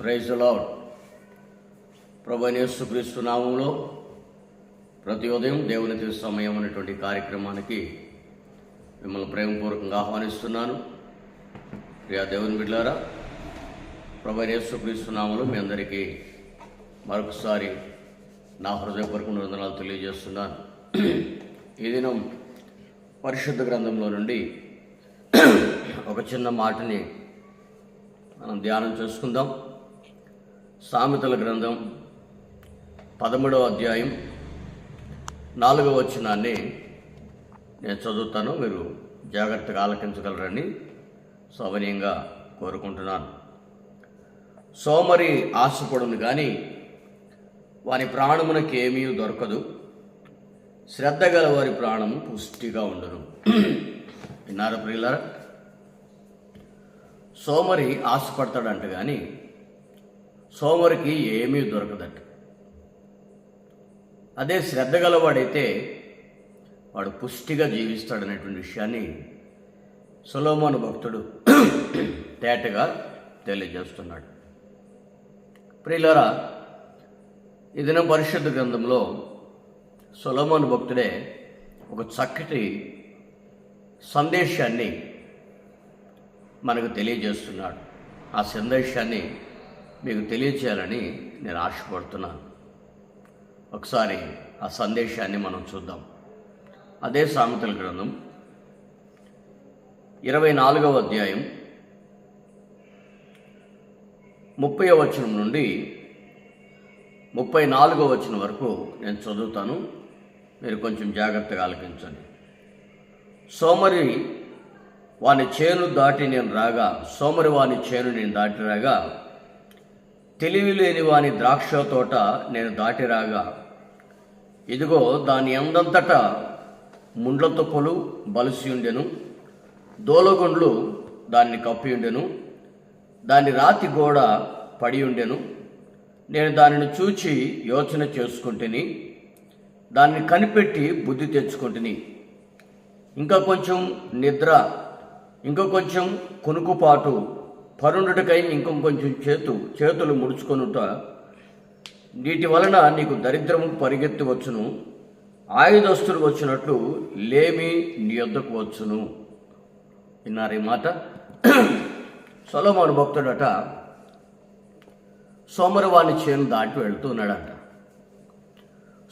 Praise lord ప్రభు క్రీస్తు నామంలో ప్రతి ఉదయం దేవుని తిరు సమయం అనేటువంటి కార్యక్రమానికి మిమ్మల్ని ప్రేమపూర్వకంగా ఆహ్వానిస్తున్నాను. ప్రియా దేవుని బిడ్డారా ప్రభు క్రీస్తు నామంలో మీ అందరికీ మరొకసారి నా హృదయపూర్వక వందనాలు తెలియజేస్తున్నాను. ఈ దినం పరిశుద్ధ గ్రంథంలో నుండి ఒక చిన్న మాటని మనం ధ్యానం చేసుకుందాం. సామెతల గ్రంథం పదమూడవ అధ్యాయం నాలుగవ వచనాన్ని నేను చదువుతాను. మీరు జాగ్రత్తగా ఆలకించగలరని సౌవనీయంగా కోరుకుంటున్నాను. సోమరి ఆశపడును కానీ వాని ప్రాణమునకి ఏమీ దొరకదు. శ్రద్ధ గల వారి ప్రాణము పుష్టిగా ఉండను. విన్నారా ప్రియులారా? సోమరి ఆశపడతాడంట కానీ సోమరికి ఏమీ దొరకదట అదే శ్రద్ధ గలవాడైతే వాడు పుష్టిగా జీవిస్తాడనేటువంటి విషయాన్ని సులోమోను భక్తుడు తేటగా తెలియజేస్తున్నాడు. ప్రియులరా ఈ పరిషత్ పరిశుద్ధ గ్రంథంలో సులోమోను భక్తుడే ఒక చక్కటి సందేశాన్ని మనకు తెలియజేస్తున్నాడు. ఆ సందేశాన్ని మీకు తెలియచేయాలని నేను ఆశపడుతున్నాను. ఒకసారి ఆ సందేశాన్ని మనం చూద్దాం. అదే సామెతల గ్రంథం ఇరవై నాలుగవ అధ్యాయం ముప్పై వచనం నుండి ముప్పై నాలుగవ వచనం వరకు నేను చదువుతాను. మీరు కొంచెం జాగ్రత్తగా ఆలకించండి. సోమరి వాని చేను దాటి నేను రాగా సోమరి వాని చేను నేను దాటి రాగా తెలివి లేని వాని ద్రాక్ష తోట నేను దాటిరాగా. ఇదిగో దాని అందంతట ముండ్ల తొక్కలు బలిసి దోలగొండ్లు దాన్ని కప్పియుండెను దాని రాతి గోడ పడియుండెను నేను దానిని చూచి యోచన చేసుకుంటుని దాన్ని కనిపెట్టి బుద్ధి తెచ్చుకుంటుని. ఇంకా కొంచెం నిద్ర ఇంకా కొంచెం కునుకుపాటు పరుండుటకై ఇంకొంచెం చేతు చేతులు ముడుచుకొనుట. వీటి వలన నీకు దరిద్రము పరిగెత్తి వచ్చును ఆయుధస్తులు వచ్చినట్లు లేమి నీ యొద్దకు వచ్చును. విన్నారు ఈ మాట సొలమాను భక్తుడట సోమరివాణి చేను దాటి వెళ్తున్నాడట.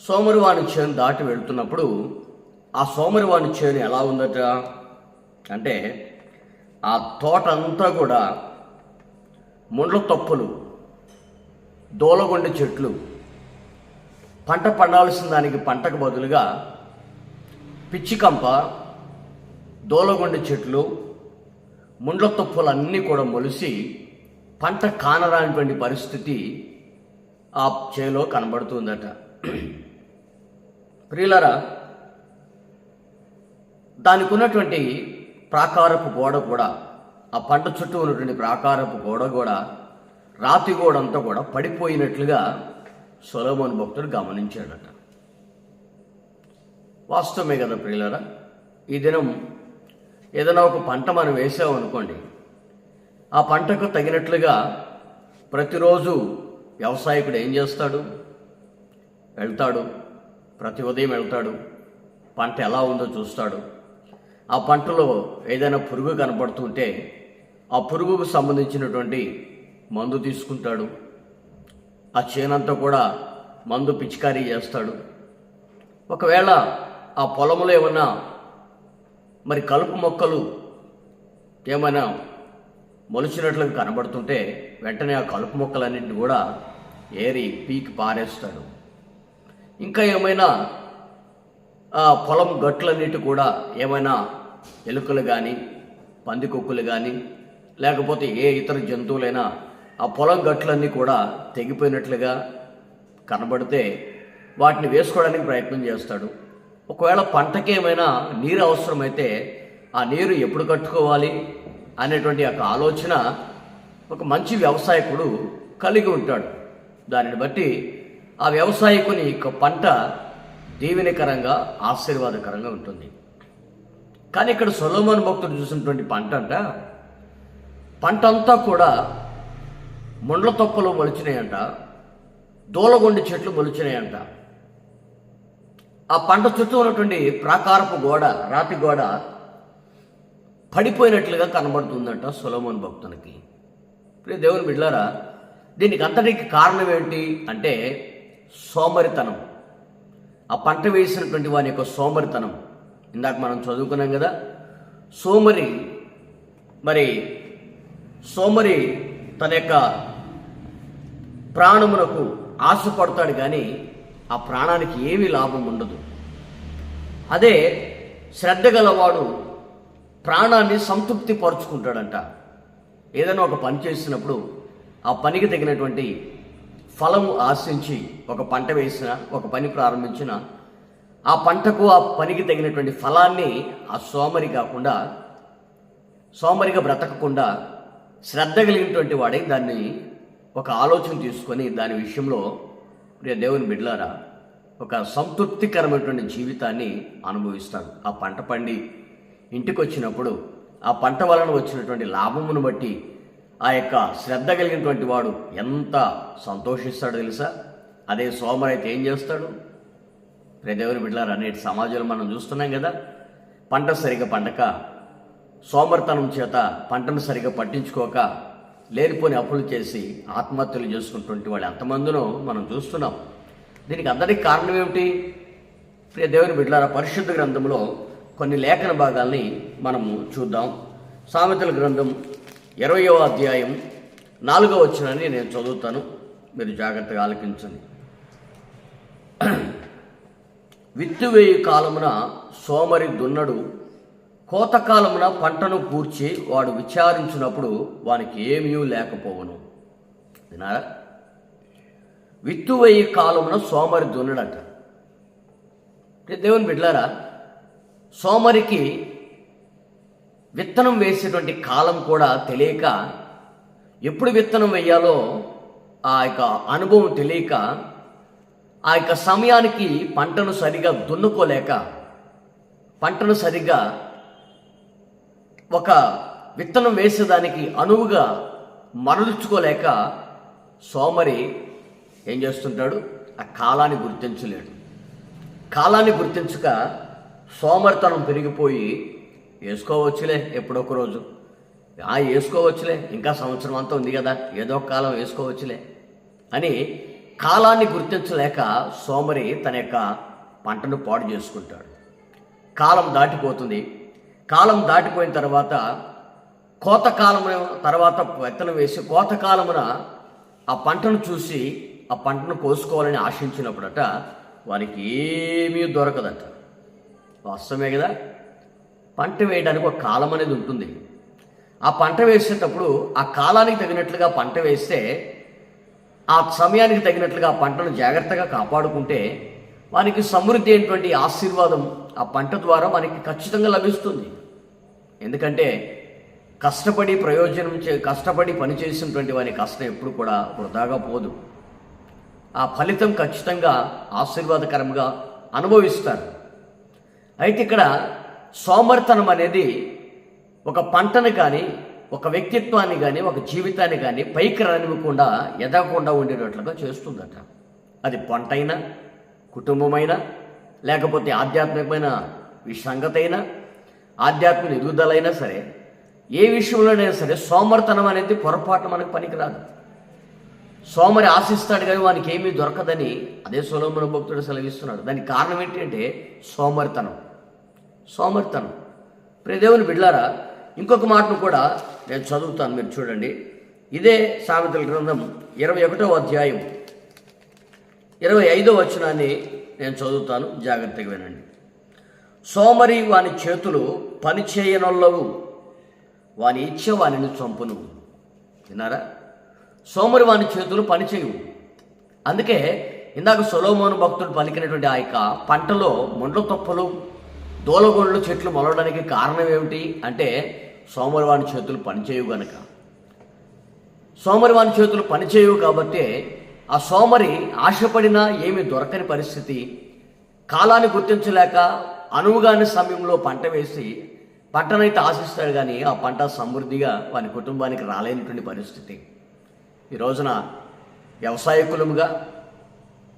సోమరివాణి చేను దాటి వెళ్తున్నప్పుడు ఆ సోమరివాణి చేను ఎలా ఉందట? అంటే ఆ తోట అంతా కూడా ముండ్ల తొప్పులు దోలగొండ చెట్లు. పంట పండాల్సిన దానికి పంటకు బదులుగా పిచ్చికంప దోలగొండ చెట్లు ముండ్ల తప్పులు అన్నీ కూడా మొలిసి పంట కానరానటువంటి పరిస్థితి ఆ చేలో కనబడుతుందట. ప్రియులరా దానికి ఉన్నటువంటి ప్రాకారపు గోడ కూడా ఆ పంట చుట్టూ ఉన్నటువంటి ప్రాకారపు గోడ కూడా రాతి గోడ అంతా కూడా పడిపోయినట్లుగా సొలమోన్ భక్తుడు గమనించాడట. వాస్తవమే కదా ప్రియులరా ఈ దినం ఏదైనా ఒక పంట మనం వేసామనుకోండి ఆ పంటకు తగినట్లుగా ప్రతిరోజు వ్యవసాయకుడు ఏం చేస్తాడు? వెళ్తాడు ప్రతి ఉదయం వెళ్తాడు పంట ఎలా ఉందో చూస్తాడు. ఆ పంటలో ఏదైనా పురుగు కనపడుతుంటే ఆ పురుగుకు సంబంధించినటువంటి మందు తీసుకుంటాడు. ఆ చేనంతా కూడా మందు పిచికారీ చేస్తాడు. ఒకవేళ ఆ పొలంలో ఏమన్నా మరి కలుపు మొక్కలు ఏమైనా మొలిచినట్లుగా కనబడుతుంటే వెంటనే ఆ కలుపు మొక్కలన్నింటిని కూడా ఏరి పీకి పారేస్తాడు. ఇంకా ఏమైనా ఆ పొలం గట్లన్నిటి కూడా ఏమైనా ఎలుకలు కానీ పందికొక్కులు కానీ లేకపోతే ఏ ఇతర జంతువులైనా ఆ పొలం గట్లన్నీ కూడా తెగిపోయినట్లుగా కనబడితే వాటిని వేసుకోవడానికి ప్రయత్నం చేస్తాడు. ఒకవేళ పంటకి ఏమైనా నీరు అవసరమైతే ఆ నీరు ఎప్పుడు కట్టుకోవాలి అనేటువంటి ఒక ఆలోచన ఒక మంచి వ్యవసాయకుడు కలిగి ఉంటాడు. దానిని బట్టి ఆ వ్యవసాయకుని యొక్క పంట దీవెనకరంగా ఆశీర్వాదకరంగా ఉంటుంది. కానీ ఇక్కడ సొలోమాన్ భక్తుడు చూసినటువంటి పంట అంట పంట అంతా కూడా ముండ్ల తొప్పలు మొలిచినాయంట దూలగొండి చెట్లు మొలిచినాయంట. ఆ పంట చుట్టూ ఉన్నటువంటి ప్రాకారపు గోడ రాతి గోడ పడిపోయినట్లుగా కనబడుతుందంట సులమోన్ భక్తునికి. ఇప్పుడు దేవుని బిడ్లారా దీనికి అంతటికి కారణం ఏంటి అంటే సోమరితనం. ఆ పంట వేసినటువంటి వాని యొక్క సోమరితనం. ఇందాక మనం చదువుకున్నాం కదా సోమరి మరి సోమరి తన యొక్క ప్రాణమునకు ఆశపడతాడు కానీ ఆ ప్రాణానికి ఏమీ లాభం ఉండదు. అదే శ్రద్ధ గలవాడు ప్రాణాన్ని సంతృప్తి పరుచుకుంటాడంట. ఏదైనా ఒక పని చేసినప్పుడు ఆ పనికి తగినటువంటి ఫలము ఆశించి ఒక పంట వేసిన ఒక పని ప్రారంభించిన ఆ పంటకు ఆ పనికి తగినటువంటి ఫలాన్ని ఆ సోమరి కాకుండా సోమరిగా బ్రతకకుండా శ్రద్ధ కలిగినటువంటి వాడే దాన్ని ఒక ఆలోచన తీసుకొని దాని విషయంలో ప్రియ దేవుని బిడ్లారా ఒక సంతృప్తికరమైనటువంటి జీవితాన్ని అనుభవిస్తాడు. ఆ పంట పండి ఇంటికి వచ్చినప్పుడు ఆ పంట వలన వచ్చినటువంటి లాభమును బట్టి ఆ యొక్క శ్రద్ధ కలిగినటువంటి వాడు ఎంత సంతోషిస్తాడో తెలుసా? అదే సోమరైతే అయితే ఏం చేస్తాడు? ప్రియ దేవుని బిడ్డలారా నేటి సమాజంలో మనం చూస్తున్నాం కదా పంట సరిగా పండక సోమర్తనం చేత పంటను సరిగా పట్టించుకోక లేనిపోని అప్పులు చేసి ఆత్మహత్యలు చేసుకుంటుంటే వాళ్ళు ఎంతమందినో మనం చూస్తున్నాం. దీనికి అందరికీ కారణం ఏమిటి? ప్రియ దేవుని బిడ్డలారా పరిశుద్ధ గ్రంథంలో కొన్ని లేఖన భాగాల్ని మనము చూద్దాం. సామెతల గ్రంథం ఇరవయో అధ్యాయం నాలుగో వచ్చినని నేను చదువుతాను. మీరు జాగ్రత్తగా ఆలకించండి. విత్తువేయు కాలమున సోమరి దున్నడు కోతకాలమున పంటను కూర్చి వాడు విచారించినప్పుడు వానికి ఏమీ లేకపోవను. వినారా విత్తువేయి కాలమున సోమరి దున్నడంట. దేవుని బిడ్లారా సోమరికి విత్తనం వేసేటువంటి కాలం కూడా తెలియక ఎప్పుడు విత్తనం వేయాలో ఆ యొక్క అనుభవం తెలియక ఆ యొక్క సమయానికి పంటను సరిగా దున్నుకోలేక పంటను సరిగా ఒక విత్తనం వేసేదానికి అనువుగా మరలుచ్చుకోలేక సోమరి ఏం చేస్తుంటాడు? ఆ కాలాన్ని గుర్తించలేడు. కాలాన్ని గుర్తించక సోమరితనం పెరిగిపోయి వేసుకోవచ్చులే ఎప్పుడొక రోజు. ఆ వేసుకోవచ్చులే ఇంకా సంవత్సరం అంతా ఉంది కదా ఏదో కాలం వేసుకోవచ్చులే అని కాలాన్ని గుర్తించలేక సోమరి తన యొక్క పంటను పాడు చేసుకుంటాడు. కాలం దాటిపోతుంది. కాలం దాటిపోయిన తర్వాత కోతకాలం తర్వాత విత్తనం వేసి కోతకాలమున ఆ పంటను చూసి ఆ పంటను కోసుకోవాలని ఆశించినప్పుడట వారికి ఏమీ దొరకదట. వాస్తవమే కదా? పంట వేయడానికి ఒక కాలం అనేది ఉంటుంది. ఆ పంట వేసేటప్పుడు ఆ కాలానికి తగినట్లుగా పంట వేస్తే ఆ సమయానికి తగినట్లుగా ఆ పంటను జాగ్రత్తగా కాపాడుకుంటే వానికి సమృద్ధి అయినటువంటి ఆశీర్వాదం ఆ పంట ద్వారా మనకి ఖచ్చితంగా లభిస్తుంది. ఎందుకంటే కష్టపడి ప్రయోజనం చే కష్టపడి పనిచేసినటువంటి వారి కష్టం ఎప్పుడు కూడా వృధాగా పోదు. ఆ ఫలితం ఖచ్చితంగా ఆశీర్వాదకరంగా అనుభవిస్తారు. అయితే ఇక్కడ సోమర్తనం అనేది ఒక పంటను కానీ ఒక వ్యక్తిత్వాన్ని కానీ ఒక జీవితాన్ని కానీ పైకి రానివ్వకుండా ఎదగకుండా ఉండేటట్లుగా చేస్తుందట. అది పంటైనా కుటుంబమైనా లేకపోతే ఆధ్యాత్మికమైన సంగతి ఆధ్యాత్మిక ఎదుగుదలైనా సరే ఏ విషయంలోనైనా సరే సోమర్తనం అనేది పొరపాటు మనకు పనికిరాదు. సోమరి ఆశిస్తాడు కానీ వానికి ఏమీ దొరకదని అదే సోలోమన భక్తుడు సెలవిస్తున్నాడు. దానికి కారణం ఏంటంటే సోమరితనం. సోమరితనం. ప్రదేవుని బిడ్లారా ఇంకొక మాటను కూడా నేను చదువుతాను మీరు చూడండి. ఇదే సామెతల గ్రంథం ఇరవై ఒకటో అధ్యాయం. ఇరవై ఐదో వచనాన్ని నేను చదువుతాను జాగ్రత్తగా వినండి. సోమరి వాని చేతులు పనిచేయనొల్లవు వాని ఇచ్చ వానిని చంపును. తిన్నారా? సోమరి వాని చేతులు పనిచేయవు అందుకే ఇందాక సొలోమోను భక్తుడు పలికినటువంటి ఆ యొక్క పంటలో ముండ్ల తొప్పలు దూలగొండ్లు చెట్లు మొలవడానికి కారణం ఏమిటి అంటే సోమరి వాని చేతులు పనిచేయవు గనక. సోమరి వాని చేతులు పనిచేయవు కాబట్టి ఆ సోమరి ఆశపడినా ఏమీ దొరకని పరిస్థితి. కాలాన్ని గుర్తించలేక అనువుగాని సమయంలో పంట వేసి పంటనైతే ఆశిస్తాడు కానీ ఆ పంట సమృద్ధిగా వాని కుటుంబానికి రాలేనటువంటి పరిస్థితి. ఈ రోజున వ్యవసాయకులముగా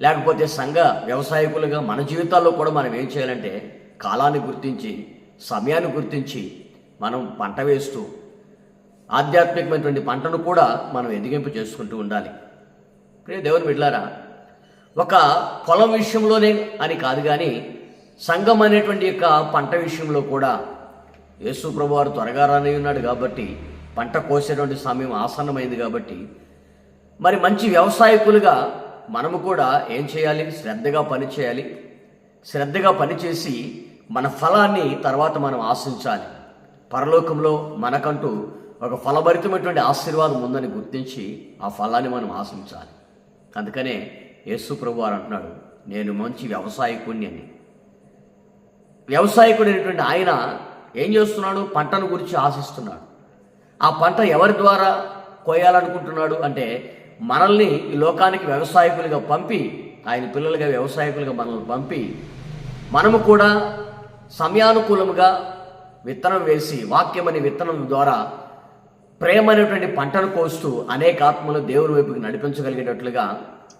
లేకపోతే సంఘ వ్యవసాయకులుగా మన జీవితాల్లో కూడా మనం ఏం చేయాలంటే కాలాన్ని గుర్తించి సమయాన్ని గుర్తించి మనం పంట వేస్తూ ఆధ్యాత్మికమైనటువంటి పంటను కూడా మనం ఎదిగింపు చేసుకుంటూ ఉండాలి. ప్రియ దేవుని బిడ్లారా ఒక పొలం విషయంలోనే అని కాదు కానీ సంఘం అనేటువంటి యొక్క పంట విషయంలో కూడా యేసు ప్రభు వారు త్వరగా రానే ఉన్నాడు కాబట్టి పంట కోసేటువంటి సమయం ఆసన్నమైంది కాబట్టి మరి మంచి వ్యవసాయకులుగా మనము కూడా ఏం చేయాలి? శ్రద్ధగా పని చేయాలి. శ్రద్ధగా పనిచేసి మన ఫలాన్ని తర్వాత మనం ఆశించాలి. పరలోకంలో మనకంటూ ఒక ఫలభరితమైనటువంటి ఆశీర్వాదం ఉందని గుర్తించి ఆ ఫలాన్ని మనం ఆశించాలి. అందుకనే యేసు ప్రభు వారు అంటున్నాడు నేను మంచి వ్యవసాయకుణ్ణి అని. వ్యవసాయకుడైనటువంటి ఆయన ఏం చేస్తున్నాడు? పంటను గురించి ఆశిస్తున్నాడు. ఆ పంట ఎవరి ద్వారా కోయాలనుకుంటున్నాడు అంటే మనల్ని ఈ లోకానికి వ్యవసాయకులుగా పంపి ఆయన పిల్లలుగా వ్యవసాయకులుగా మనల్ని పంపి మనము కూడా సమయానుకూలముగా విత్తనం వేసి వాక్యం అనే విత్తనం ద్వారా ప్రేమ అనేటువంటి పంటను కోస్తూ అనేక ఆత్మలు దేవుని వైపుకి నడిపించగలిగేటట్లుగా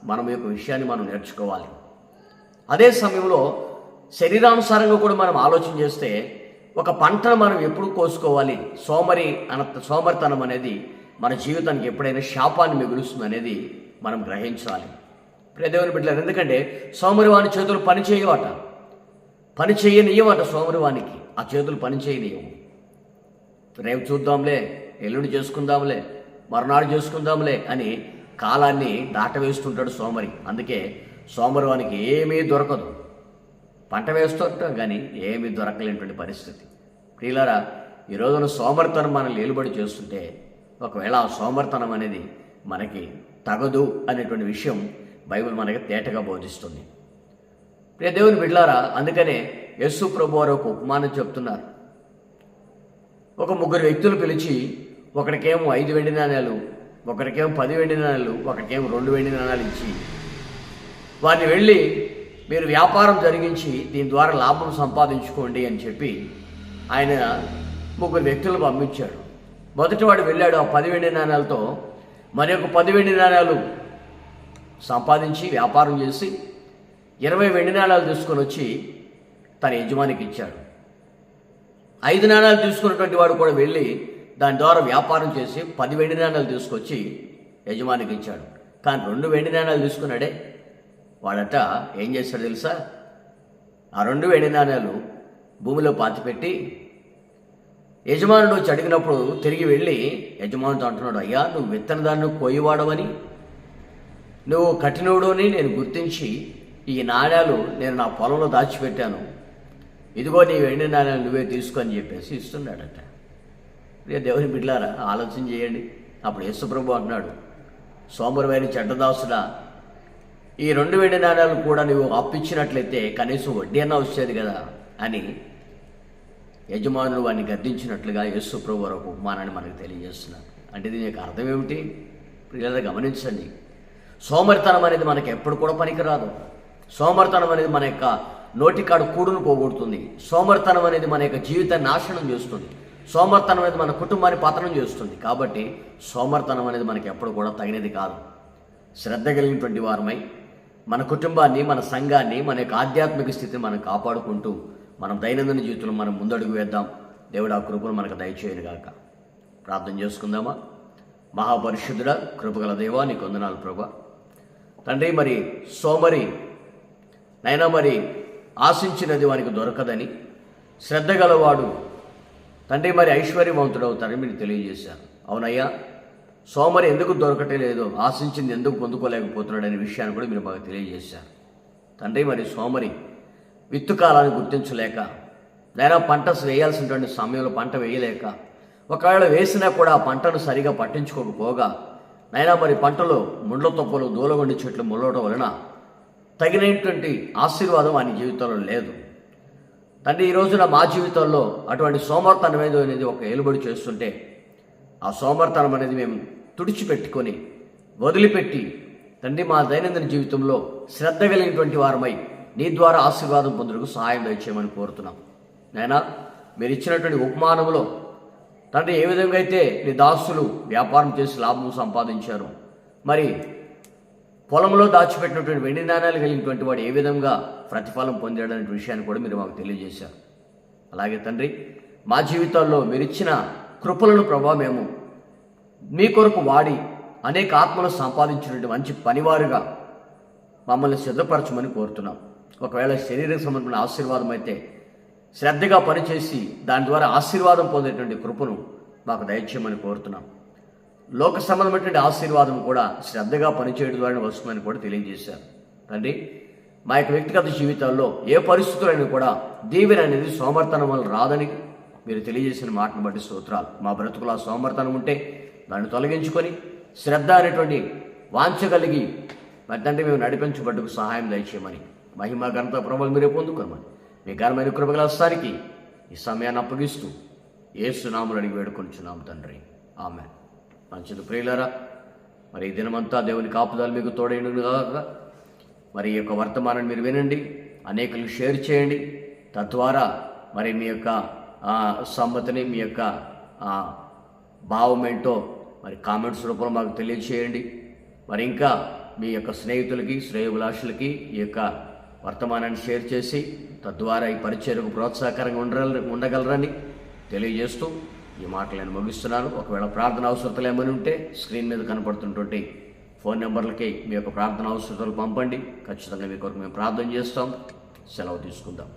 మనం యొక్క విషయాన్ని మనం నేర్చుకోవాలి. అదే సమయంలో శరీరానుసారంగా కూడా మనం ఆలోచన చేస్తే ఒక పంటను మనం ఎప్పుడు కోసుకోవాలి? సోమరి అన సోమరితనం అనేది మన జీవితానికి ఎప్పుడైనా శాపాన్ని మిగులుస్తుంది అనేది మనం గ్రహించాలి. ప్రియదేవుని బిడ్డలు ఎందుకంటే సోమరివాని చేతులు పని చేయవట. పని చేయనియవట సోమరివానికి. ఆ చేతులు పని చేయనియవు. రేపు చూద్దాంలే ఎల్లుండి చేసుకుందాంలే మరునాడు చేసుకుందాంలే అని కాలాన్ని దాటవేస్తుంటాడు సోమరి. అందుకే సోమరివానికి ఏమీ దొరకదు. పంట వేస్తుంటాం కానీ ఏమీ దొరకలేనటువంటి పరిస్థితి. ప్రియులారా ఈ రోజున సోమరితనం మనం లేలుబడి చేస్తుంటే ఒకవేళ ఆ సోమరితనం అనేది మనకి తగదు అనేటువంటి విషయం బైబిల్ మనకి తేటగా బోధిస్తుంది. ప్రియ దేవుని బిడ్లారా అందుకనే యస్సు ప్రభు వారు ఒక ఉపమానం చెప్తున్నారు. ఒక ముగ్గురు వ్యక్తులు పిలిచి ఒకరికేమో ఐదు వెండి నాణ్యాలు ఒకరికేమో పది వెండి నాణ్యాలు ఒకరికేమో రెండు వెండి నాణ్యాలు ఇచ్చి వారిని వెళ్ళి మీరు వ్యాపారం జరిగించి దీని ద్వారా లాభం సంపాదించుకోండి అని చెప్పి ఆయన ముగ్గురు వ్యక్తులు పంపించాడు మొదటివాడు వెళ్ళాడు ఆ పది వెండి నాణ్యాలతో మరి ఒక పది వెండి నాణ్యాలు సంపాదించి వ్యాపారం చేసి ఇరవై వెండి నాణ్యాలు తీసుకొని వచ్చి తన యజమానికి ఇచ్చాడు. ఐదు నాణాలు తీసుకున్నటువంటి వాడు కూడా వెళ్ళి దాని ద్వారా వ్యాపారం చేసి పది వెండి నాణాలు తీసుకొచ్చి యజమానికి ఇచ్చాడు. కానీ రెండు వెండి నాణాలు తీసుకున్నాడే వాడట ఏం చేశాడు తెలుసా? ఆ రెండు వెండి నాణ్యాలు భూమిలో పాతిపెట్టి యజమానుడు వచ్చి అడిగినప్పుడు తిరిగి వెళ్ళి యజమానుడు అంటున్నాడు అయ్యా నువ్వు విత్తన దాన్ని కోయివాడవని నువ్వు కఠినవుడు అని నేను గుర్తించి ఈ నాణ్యాలు నేను నా పొలంలో దాచిపెట్టాను. ఇదిగో నీ వెండి నాణ్యాలు నువ్వే తీసుకొని చెప్పేసి ఇస్తున్నాడట. రే దేవుని బిడ్లారా ఆలోచన చేయండి. అప్పుడు యేసుప్రభు అంటున్నాడు సోమరువైన చెడ్డదాసుడా ఈ రెండు వెండి నాణ్యాలు కూడా నువ్వు అప్పించినట్లయితే కనీసం వడ్డీ అన్నా వచ్చేది కదా అని యజమానులు వాడిని గద్దించినట్లుగా యేసు ప్రభు వారు ఉపమానాన్ని మనకు తెలియజేస్తున్నారు. అంటే దీని యొక్క అర్థం ఏమిటి? ప్రియుల గమనించండి. సోమరితనం అనేది మనకి ఎప్పుడు కూడా పనికిరాదు. సోమరితనం అనేది మన యొక్క నోటికాడు కూడును పోగొడుతుంది. సోమరితనం అనేది మన యొక్క జీవితాన్ని నాశనం చేస్తుంది. సోమర్తనం అనేది మన కుటుంబాన్ని పతనం చేస్తుంది. కాబట్టి సోమర్తనం అనేది మనకి ఎప్పుడు కూడా తగినది కాదు. శ్రద్ధ కలిగినటువంటి వారమై మన కుటుంబాన్ని మన సంఘాన్ని మన యొక్క ఆధ్యాత్మిక స్థితిని మనం కాపాడుకుంటూ మనం దైనందిన జీవితంలో మనం ముందడుగు వేద్దాం. దేవుడు ఆ కృపను మనకు దయచేయను గాక ప్రార్థన చేసుకుందామా? మహాపరిశుద్ధుడ కృపగల దేవా నీకు వందనాలు ప్రభా. తండ్రి మరి సోమరి నైనా మరి ఆశించినది వానికి దొరకదని శ్రద్ధ గలవాడు తండ్రి మరి ఐశ్వర్యవంతుడవుతారని మీరు తెలియజేశారు. అవునయ్యా సోమరి ఎందుకు దొరకటలేదు? ఆశించింది ఎందుకు పొందుకోలేకపోతున్నాడు అనే విషయాన్ని కూడా మీరు బాగా తెలియజేశారు. తండ్రి మరి సోమరి విత్తు కాలాన్ని గుర్తించలేక లేదా పంట వేయాల్సినటువంటి సమయంలో పంట వేయలేక ఒకవేళ వేసినా కూడా ఆ పంటను సరిగా పట్టించుకోకపోగా నైనా మరి పంటలో ముండ్ల తొప్పలు దూలగొండి చెట్లు ముల్లడం వలన తగినటువంటి ఆశీర్వాదం ఆయన జీవితంలో లేదు. తండ్రి ఈ రోజున మా జీవితంలో అటువంటి సోమర్తనం ఏదో అనేది ఒక ఏలుబడి చేస్తుంటే ఆ సోమర్తనం అనేది మేము తుడిచిపెట్టుకొని వదిలిపెట్టి తండ్రి మా దైనందిన జీవితంలో శ్రద్ధ కలిగినటువంటి వారమై నీ ద్వారా ఆశీర్వాదం పొందుటకు సహాయం దయచేయమని కోరుతున్నాం. నైనా మీరు ఇచ్చినటువంటి ఉపమానంలో తండ్రి ఏ విధంగా అయితే నీ దాసులు వ్యాపారం చేసి లాభం సంపాదించారు మరి పొలంలో దాచిపెట్టినటువంటి వెండి నాణ్యాలు కలిగినటువంటి వాడు ఏ విధంగా ప్రతిఫలం పొందాడనే విషయాన్ని కూడా మీరు మాకు తెలియజేశారు. అలాగే తండ్రి మా జీవితాల్లో మీరు ఇచ్చిన కృపలను ప్రభావ మేము మీ కొరకు వాడి అనేక ఆత్మలు సంపాదించినటువంటి మంచి పనివారుగా మమ్మల్ని సిద్ధపరచమని కోరుతున్నాం. ఒకవేళ శరీరకు సంబంధించిన ఆశీర్వాదం అయితే శ్రద్ధగా పనిచేసి దాని ద్వారా ఆశీర్వాదం పొందేటువంటి కృపను మాకు దయచేయమని కోరుతున్నాం. లోక సంబంధమైనటువంటి ఆశీర్వాదం కూడా శ్రద్ధగా పనిచేయడం ద్వారా వస్తుందని కూడా తెలియజేశారు. తండ్రి మా యొక్క వ్యక్తిగత జీవితాల్లో ఏ పరిస్థితులైనా కూడా దీవెన అనేది సోమర్తనం వల్ల రాదని మీరు తెలియజేసిన మాటను బట్టి స్తోత్రాలు. మా బ్రతుకుల సోమర్తనం ఉంటే దాన్ని తొలగించుకొని శ్రద్ధ అనేటువంటి వాంఛ కలిగి మరి మేము నడిపించబడ్డకు సహాయం దయచేయమని మహిమ ఘనత ప్రభులు మీరే పొందుకోమని మీ ఘనమైన కృపగల ఈ సమయాన్ని అప్పగిస్తూ ఏ సునాములు అడిగి వేడుకొనిచున్నాం తండ్రి. ఆమె మంచిది ప్రియులరా మరి ఈ దినమంతా దేవుని కాపుదాలు మీకు తోడైన కాక మరి ఈ యొక్క వర్తమానాన్ని మీరు వినండి అనేకులు షేర్ చేయండి. తద్వారా మరి మీ యొక్క సమ్మతిని మీ యొక్క భావం ఏంటో మరి కామెంట్స్ రూపంలో మాకు తెలియజేయండి. మరి ఇంకా మీ యొక్క స్నేహితులకి శ్రేయభిలాషులకి ఈ యొక్క వర్తమానాన్ని షేర్ చేసి తద్వారా ఈ పరిచయకు ప్రోత్సాహకరంగా ఉండాలని ఉండగలరని తెలియజేస్తూ ఈ మాటలు నేను ముగిస్తున్నాను. ఒకవేళ ప్రార్థన అవసరతలు ఏమని ఉంటే స్క్రీన్ మీద కనపడుతున్నటువంటి ఫోన్ నెంబర్లకి మీ యొక్క ప్రార్థన అవసరతలు పంపండి. ఖచ్చితంగా మీ కొరకు మేము ప్రార్థన చేస్తాం. సెలవు తీసుకుందాం.